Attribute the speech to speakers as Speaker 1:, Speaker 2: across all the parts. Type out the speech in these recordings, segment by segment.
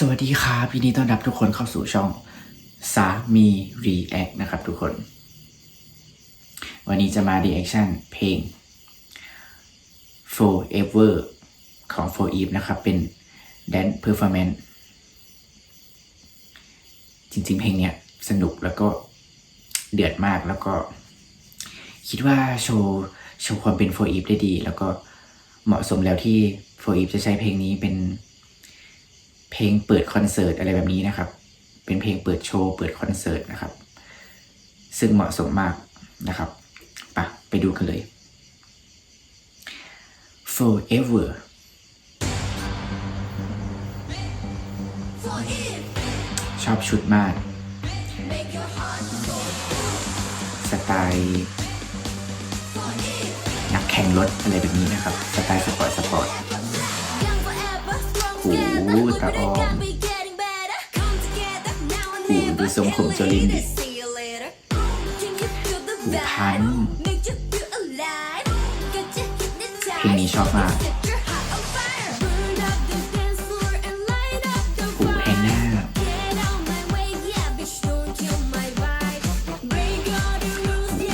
Speaker 1: สวัสดีครับยินดีต้อนรับทุกคนเข้าสู่ช่องสามี React นะครับทุกคน วันนี้จะมา reaction เพลง Forever ของ For Eve นะครับ เป็น Dance Performance จริงๆ เพลงเนี้ยสนุกแล้วก็เดือดมากแล้วก็ คิดว่าโชว์โชว์ความเป็น For Eve ได้ดี แล้วก็เหมาะสมแล้วที่ For Eve จะใช้เพลงนี้เป็น เพลงเปิดคอนเสิร์ตอะไรแบบนี้นะครับ เป็นเพลงเปิดโชว์เปิดคอนเสิร์ตนะครับ ซึ่งเหมาะสมมากนะครับปะไปดูกันเลย Forever ชอบชุดมาก สไตล์นักแข่งรถอะไรแบบนี้นะครับ สไตล์สปอร์ตสปอร์ต
Speaker 2: ตาออม
Speaker 1: โอ้ดูทรงผมโจลินดิ
Speaker 2: หูพัน
Speaker 1: เพลงนี้ชอบมากโอ้แฮนน่า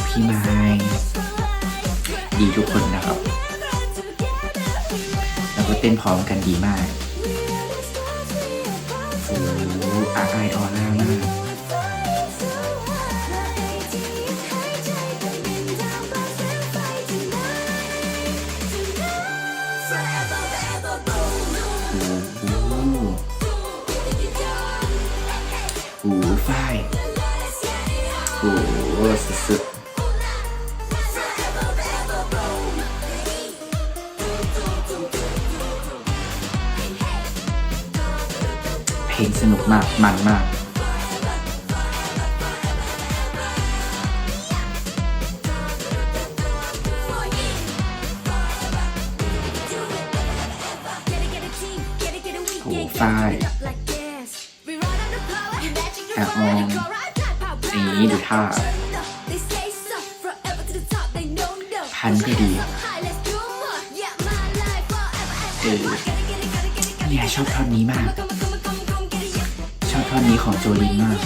Speaker 1: พี่ไม้ดีทุกคนนะครับ แล้วก็เต้นพร้อมกันดีมาก ลงสนุกมาก มันมาก
Speaker 2: โอ้ฝ้ายแอะ
Speaker 1: ออมนี่ดูท่า พันก็ดีเออเนี่ยชอบท่อนนี้มาก ชอบท่อนนี้ของโจลินมาก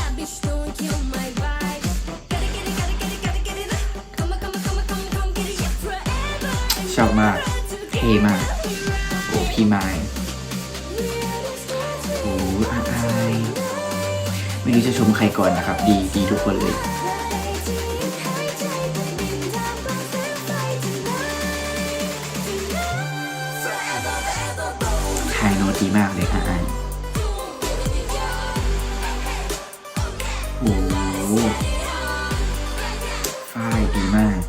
Speaker 1: ชอบมาก เท่มาก โอ้พี่ไม้โอ้อาอายไม่รู้จะชมใครก่อนนะครับ ดีดีทุกคนเลย ไฮโน้ตดีมากเลยอาอ ดีมาก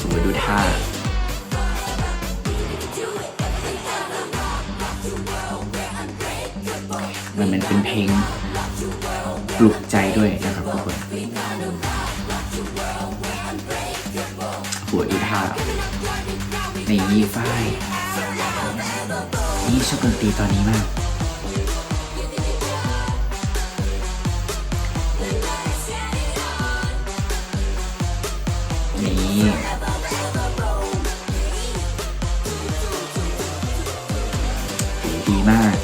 Speaker 1: โอ้โหดูท่ามันมันเป็นเพลงปลุกใจด้วยนะครับ หัวดูท่าในยี่ฝ้ายนี่ชอบดนตรีตอนนี้มากนี่ดีมาก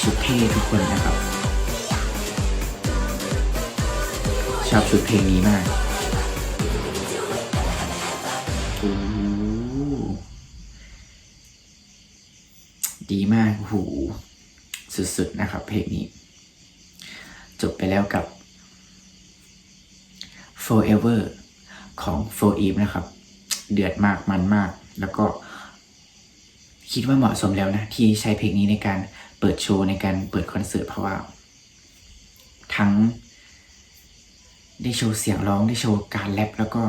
Speaker 1: ชุดเท่ทุกคนนะครับ ชอบชุดเพลงนี้มากดีมากโอ้โหสุดๆนะครับ เพลงนี้ จบไปแล้วกับ Forever ของ For Eve นะครับ เดือดมากมันมาก แล้วก็คิดว่าเหมาะสมแล้วนะ ที่ใช้เพลงนี้ในการเปิดโชว์ในการเปิดคอนเสิร์ตเพราะว่า ทั้ง ได้โชว์เสียงร้องได้โชว์การแรปแล้วก็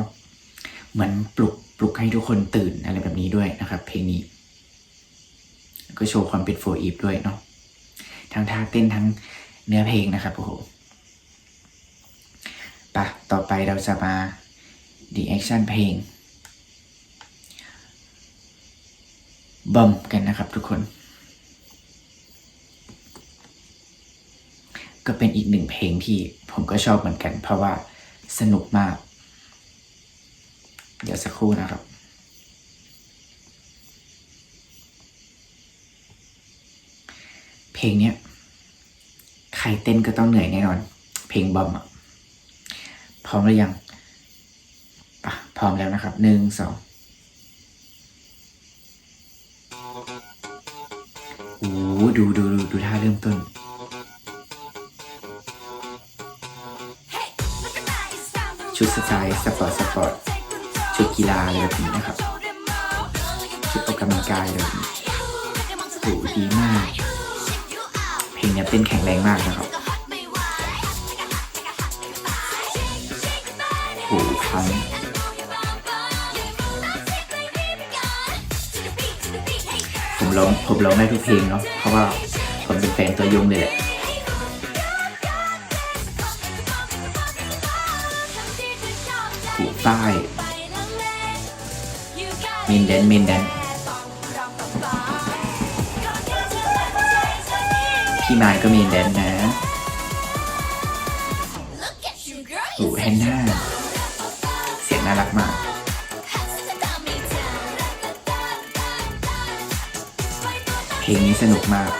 Speaker 1: เหมือนปลุกปลุกให้ทุกคนตื่นอะไรแบบนี้ด้วยนะครับ เพลงนี้ ก็โชว์ความเป็นโฟอีฟด้วยเนาะทั้งท่าเต้นทั้งเนื้อเพลงนะครับโอ้โหปะต่อไปเราจะมาดีแอคชั่นเพลงบอมกันนะครับทุกคน ก็เป็นอีกหนึ่งเพลงที่ผมก็ชอบเหมือนกัน เพราะว่าสนุกมาก เดี๋ยวสักครู่นะครับเพลงเนี้ยใครเต้นก็ต้องเหนื่อยแน่นอน เพลงบอมอะพร้อมหรือยังอะพร้อมแล้วนะครับหนึ่งสองโอ้ดูดูดูดูท่าเริ่มต้น ชุดสไตล์สปอร์ตสปอร์ตชุดกีฬาอะไรแบบนี้นะครับ ชุดออกกำลังกายอะไรแบบนี้โอ้โหดีมาก เพลงนี้เต้นแข็งแรงมากนะครับโอ้โหพังผมร้องผมร้องได้ทุกเพลงเนาะเพราะว่าผมเป็นแฟนตัวยงเลยแหละ หูป้ายมินแดนมินแดนพี่มายก็มีแดนนะโอ้แฮนน่าเสียงน่ารักมาก เพลงนี้สนุกมาก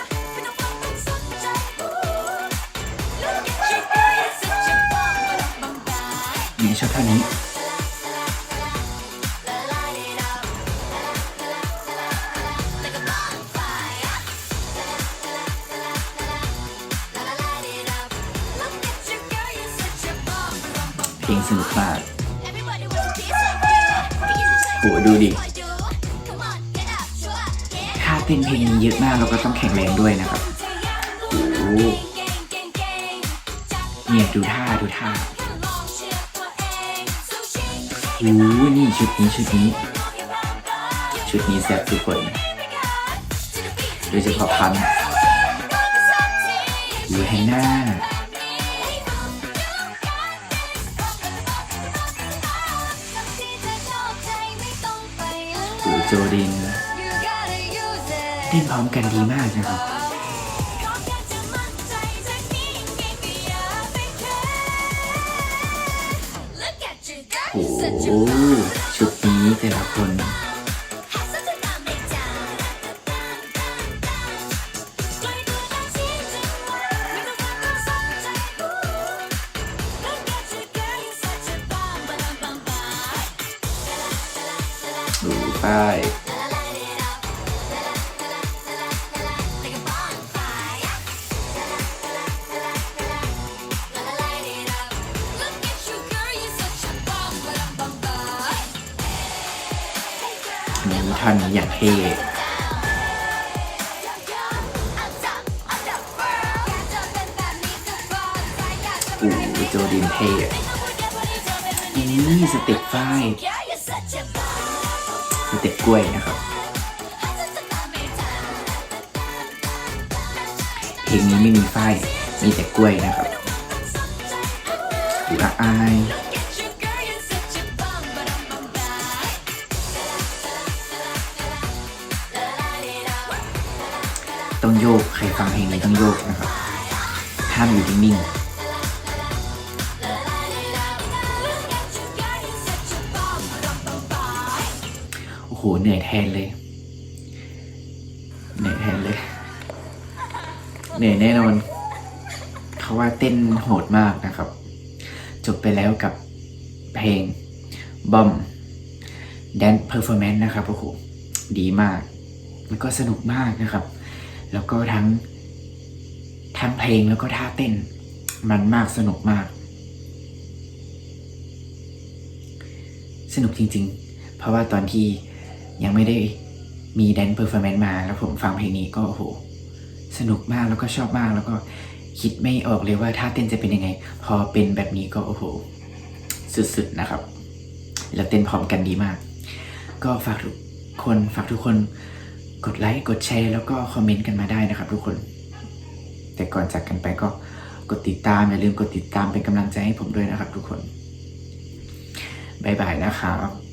Speaker 1: ยิงชอบท่านี้ เพลงสนุกมากโหดูดิถ้าเต้นเพลงนี้เยอะมากเราก็ต้องแข็งแรงด้วยนะครับโอ้โหเนี่ยดูท่าดูท่าโอ้โหนี่ชุดนี้ชุดนี้ ชุดนี้แซ่บทุกคนโดยเฉพาะพันธุ์ดูให้หน้า โอ้โหโจดินเต้นพร้อมกันดีมากนะครับโอ้ชุดนี้แต่ละคน ดูป้ายมีท่านนี้อย่างเท่โอ้โหโจดินเท่อะนี่สเต็ปฝ้ายส เต็ปกล้วยนะครับ เพลงนี้ไม่มีฝ้มีแต่กล้วยนะครับดูละอายต้องโยก ใครฟังเพลงนี้ต้องโยกนะครับ ห้ามอยู่นิ่งๆ เหนื่อยแทนเลย เหนื่อยแทนเลย เหนื่อยแน่นอนเขาว่าเต้นโหดมากนะครับ จบไปแล้วกับเพลงบอมแดนเพอร์ฟอร์แมนซ์นะครับโอ้โหดีมากแล้วก็สนุกมากนะครับ แล้วก็ทั้งทั้งเพลงแล้วก็ท่าเต้น มันมากสนุกมาก สนุกจริงๆ เพราะว่าตอนที่ ยังไม่ได้มีแดนเพอร์ฟอร์แมนซ์มา แล้วผมฟังเพลงนี้ก็โอ้โห สนุกมากแล้วก็ชอบมากแล้วก็คิดไม่ออกเลยว่าท่าเต้นจะเป็นยังไง พอเป็นแบบนี้ก็โอ้โห สุดๆนะครับ แล้วเต้นพร้อมกันดีมาก ก็ฝากทุกคนฝากทุกคนกดไลค์กดแชร์แล้วก็คอมเมนต์กันมาได้นะครับทุกคน แต่ก่อนจากกันไปก็กดติดตามอย่าลืมกดติดตามเป็นกำลังใจให้ผมด้วยนะครับทุกคนบ๊ายบายนะครับ